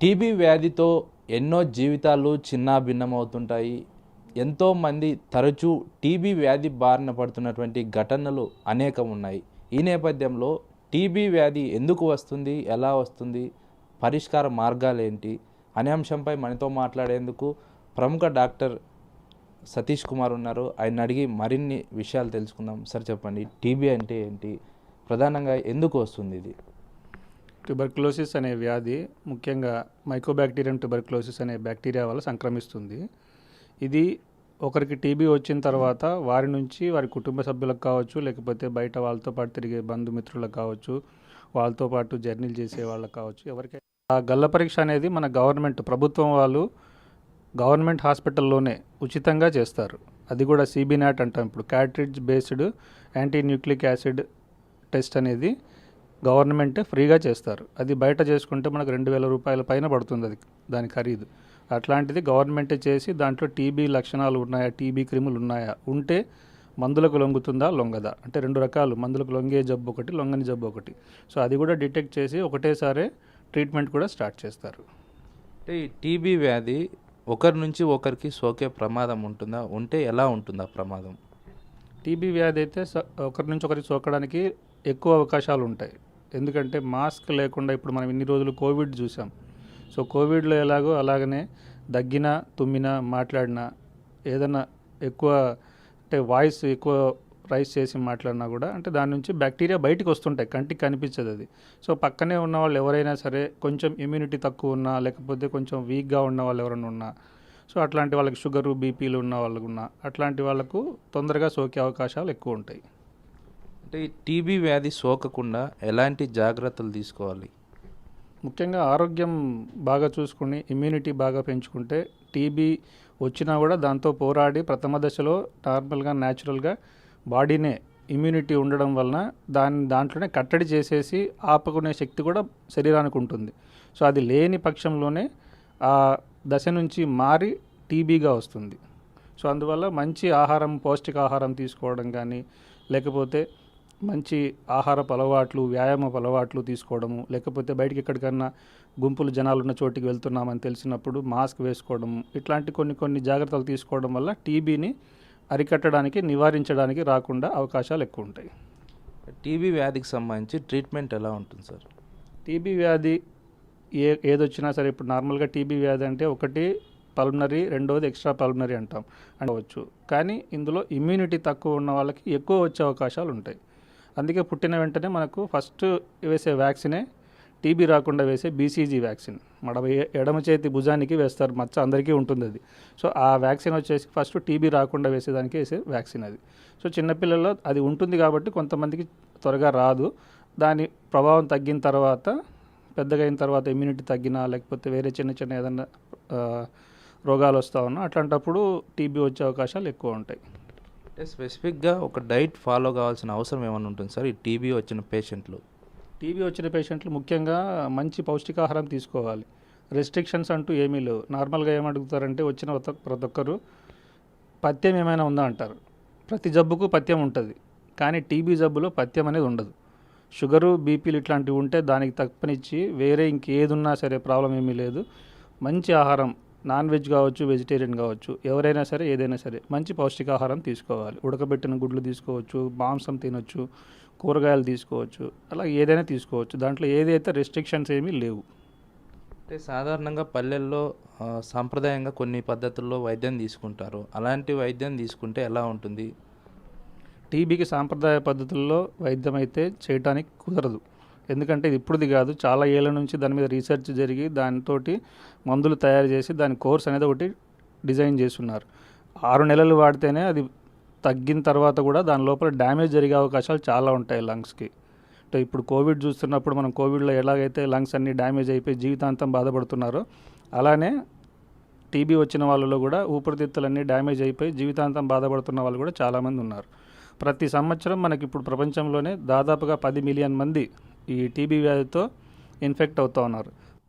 TB వ్యాధితో ఎన్నో జీవితాలు చిన్నాభిన్నమవుతుంటాయి. ఎంతోమంది తరచూ టీబీ వ్యాధి బారిన పడుతున్నటువంటి ఘటనలు అనేకం ఉన్నాయి ఈ నేపథ్యంలో టీబీ వ్యాధి ఎందుకు వస్తుంది? ఎలా వస్తుంది? పరిష్కార మార్గాలు ఏంటి అనే అంశంపై మనతో మాట్లాడేందుకు ప్రముఖ డాక్టర్ సతీష్ కుమార్ ఉన్నారు. ఆయన అడిగి మరిన్ని విషయాలు తెలుసుకుందాం. సార్ చెప్పండి. టీబీ అంటే ఏంటి? ప్రధానంగా ఎందుకు వస్తుంది ఇది? ట్యూబర్క్లోసిస్ అనే వ్యాధి ముఖ్యంగా మైకోబ్యాక్టీరియం ట్యూబర్క్లోసిస్ అనే బ్యాక్టీరియా వల్ల సంక్రమిస్తుంది. ఇది ఒకరికి టీబీ వచ్చిన తర్వాత వారి నుంచి వారి కుటుంబ సభ్యులకు కావచ్చు లేకపోతే బయట వాళ్ళతో పాటు తిరిగే బంధుమిత్రులకు కావచ్చు వాళ్ళతో పాటు జర్నీలు చేసే వాళ్ళకి కావచ్చు ఎవరికైనా ఆ గల్ల పరీక్ష అనేది మన గవర్నమెంట్ ప్రభుత్వం వాళ్ళు గవర్నమెంట్ హాస్పిటల్లోనే ఉచితంగా చేస్తారు. అది కూడా సిబినాట్ అంటాం ఇప్పుడు. Cartridge based anti nucleic acid test అనేది గవర్నమెంట్ ఫ్రీగా చేస్తారు. అది బయట చేసుకుంటే మనకు రెండు వేల రూపాయల పైన పడుతుంది అది దాని ఖరీదు. అట్లాంటిది గవర్నమెంటే చేసి దాంట్లో టీబీ లక్షణాలు ఉన్నాయా టీబీ క్రిములు ఉన్నాయా? ఉంటే మందులకు లొంగుతుందా లొంగదా? అంటే రెండు రకాలు మందులకు లొంగే జబ్బు ఒకటి లొంగని జబ్బు ఒకటి. సో అది కూడా డిటెక్ట్ చేసి ఒకటేసారి ట్రీట్మెంట్ కూడా స్టార్ట్ చేస్తారు. అంటే ఈ టీబీ వ్యాధి ఒకరి నుంచి ఒకరికి సోకే ప్రమాదం ఉంటుందా? ఉంటే ఎలా ఉంటుంది ప్రమాదం? టీబీ వ్యాధి అయితే స- ఒకరి నుంచి ఒకరికి సోకడానికి ఎక్కువ అవకాశాలు ఉంటాయి. ఎందుకంటే మాస్క్ లేకుండా ఇప్పుడు మనం ఇన్ని రోజులు కోవిడ్ చూసాం. సో కోవిడ్లో ఎలాగో అలాగనే దగ్గినా తుమ్మినా మాట్లాడినా ఏదైనా ఎక్కువ అంటే వాయిస్ ఎక్కువ రైస్ చేసి మాట్లాడినా కూడా అంటే దాని నుంచి బ్యాక్టీరియా బయటకు వస్తుంటాయి కంటికి కనిపించదు అది. సో పక్కనే ఉన్న వాళ్ళు ఎవరైనా సరే కొంచెం ఇమ్యూనిటీ తక్కువ ఉన్నా లేకపోతే కొంచెం వీక్గా ఉన్న వాళ్ళు ఎవరైనా ఉన్నా సో అట్లాంటి వాళ్ళకి షుగరు బీపీలు ఉన్న వాళ్ళకు ఉన్న అట్లాంటి వాళ్ళకు తొందరగా సోకే అవకాశాలు ఎక్కువ ఉంటాయి. అంటే టీబీ వ్యాధి సోకకుండా ఎలాంటి జాగ్రత్తలు తీసుకోవాలి? ముఖ్యంగా ఆరోగ్యం బాగా చూసుకుని ఇమ్యూనిటీ బాగా పెంచుకుంటే టీబీ వచ్చినా కూడా దాంతో పోరాడి ప్రథమ దశలో నార్మల్గా న్యాచురల్గా బాడీనే ఇమ్యూనిటీ ఉండడం వలన దాని దాంట్లోనే కట్టడి చేసేసి ఆపుకునే శక్తి కూడా శరీరానికి ఉంటుంది. సో అది లేని పక్షంలోనే ఆ దశ నుంచి మారి టీబీగా వస్తుంది. సో అందువల్ల మంచి ఆహారం పౌష్టికాహారం తీసుకోవడం కానీ లేకపోతే మంచి ఆహారపు అలవాట్లు వ్యాయామపు అలవాట్లు తీసుకోవడము లేకపోతే బయటికి ఎక్కడికన్నా గుంపులు జనాలు ఉన్న చోటికి వెళ్తున్నామని తెలిసినప్పుడు మాస్క్ వేసుకోవడము ఇట్లాంటి కొన్ని కొన్ని జాగ్రత్తలు తీసుకోవడం వల్ల టీబీని అరికట్టడానికి నివారించడానికి రాకుండా అవకాశాలు ఎక్కువ ఉంటాయి. టీబీ వ్యాధికి సంబంధించి ట్రీట్మెంట్ ఎలా ఉంటుంది సార్? టీబీ వ్యాధి ఏ ఏదొచ్చినా సరే ఇప్పుడు నార్మల్గా టీబీ వ్యాధి అంటే ఒకటి పల్మనరీ రెండవది ఎక్స్ట్రా పల్మనరీ అంటాం అనవచ్చు కానీ ఇందులో ఇమ్యూనిటీ తక్కువ ఉన్న వాళ్ళకి ఎక్కువ వచ్చే అవకాశాలు ఉంటాయి. అందుకే పుట్టిన వెంటనే మనకు ఫస్ట్ వేసే వ్యాక్సినే టీబీ రాకుండా వేసే బీసీజీ వ్యాక్సిన్. మన ఎడమ చేతి భుజానికి వేస్తారు మచ్చ అందరికీ ఉంటుంది అది. సో ఆ వ్యాక్సిన్ వచ్చేసి ఫస్ట్ టీబీ రాకుండా వేసేదానికి వేసే వ్యాక్సిన్ అది. సో చిన్నపిల్లల్లో అది ఉంటుంది కాబట్టి కొంతమందికి త్వరగా రాదు. దాని ప్రభావం తగ్గిన తర్వాత పెద్దగా అయిన తర్వాత ఇమ్యూనిటీ తగ్గినా లేకపోతే వేరే చిన్న చిన్న ఏదైనా రోగాలు వస్తూ ఉన్నా అట్లాంటప్పుడు టీబీ వచ్చే అవకాశాలు ఎక్కువ ఉంటాయి. అంటే స్పెసిఫిక్గా ఒక డైట్ ఫాలో కావాల్సిన అవసరం ఏమైనా ఉంటుంది సార్? ఈ టీబీ వచ్చిన పేషెంట్లు. టీబీ వచ్చిన పేషెంట్లు ముఖ్యంగా మంచి పౌష్టికాహారం తీసుకోవాలి. రెస్ట్రిక్షన్స్ అంటూ ఏమీ లేవు. నార్మల్గా ఏమడుగుతారంటే వచ్చిన ప్రతి- ఒక్కరు పథ్యం ఏమైనా ఉందా అంటారు. ప్రతి జబ్బుకు పథ్యం ఉంటుంది. కానీ టీబీ జబ్బులో పథ్యం అనేది ఉండదు. షుగరు బీపీలు ఇట్లాంటివి ఉంటే దానికి తప్పనిచ్చి వేరే ఇంకేదున్నా సరే ప్రాబ్లం ఏమీ లేదు. మంచి ఆహారం నాన్ వెజ్ కావచ్చు వెజిటేరియన్ కావచ్చు ఎవరైనా సరే ఏదైనా సరే మంచి పౌష్టికాహారం తీసుకోవాలి. ఉడకబెట్టిన గుడ్లు తీసుకోవచ్చు మాంసం తినొచ్చు కూరగాయలు తీసుకోవచ్చు అలా ఏదైనా తీసుకోవచ్చు. దాంట్లో ఏదైతే రెస్ట్రిక్షన్స్ ఏమీ లేవు. అంటే సాధారణంగా పల్లెల్లో సాంప్రదాయంగా కొన్ని పద్ధతుల్లో వైద్యం తీసుకుంటారు. అలాంటి వైద్యం తీసుకుంటే ఎలా ఉంటుంది? టీబీకి సాంప్రదాయ పద్ధతుల్లో వైద్యం అయితే చేయటానికి కుదరదు. ఎందుకంటే ఇది ఇప్పుడుది కాదు. చాలా ఏళ్ళ నుంచి దాని మీద రీసెర్చ్ జరిగి దానితోటి మందులు తయారు చేసి దాని కోర్స్ అనేది ఒకటి డిజైన్ చేస్తున్నారు. ఆరు నెలలు వాడితేనే అది తగ్గిన తర్వాత కూడా దాని లోపల డ్యామేజ్ జరిగే అవకాశాలు చాలా ఉంటాయి లంగ్స్కి. అంటే ఇప్పుడు కోవిడ్ చూస్తున్నప్పుడు మనం కోవిడ్లో ఎలాగైతే లంగ్స్ అన్నీ డ్యామేజ్ అయిపోయి జీవితాంతం బాధపడుతున్నారో అలానే టీబీ వచ్చిన వాళ్ళలో కూడా ఊపిరితిత్తులన్నీ డ్యామేజ్ అయిపోయి జీవితాంతం బాధపడుతున్న వాళ్ళు కూడా చాలామంది ఉన్నారు. ప్రతి సంవత్సరం మనకి ఇప్పుడు ప్రపంచంలోనే దాదాపుగా పది మిలియన్ మంది ఈ టీబీ వ్యాధితో ఇన్ఫెక్ట్ అవుతూ ఉన్నారు.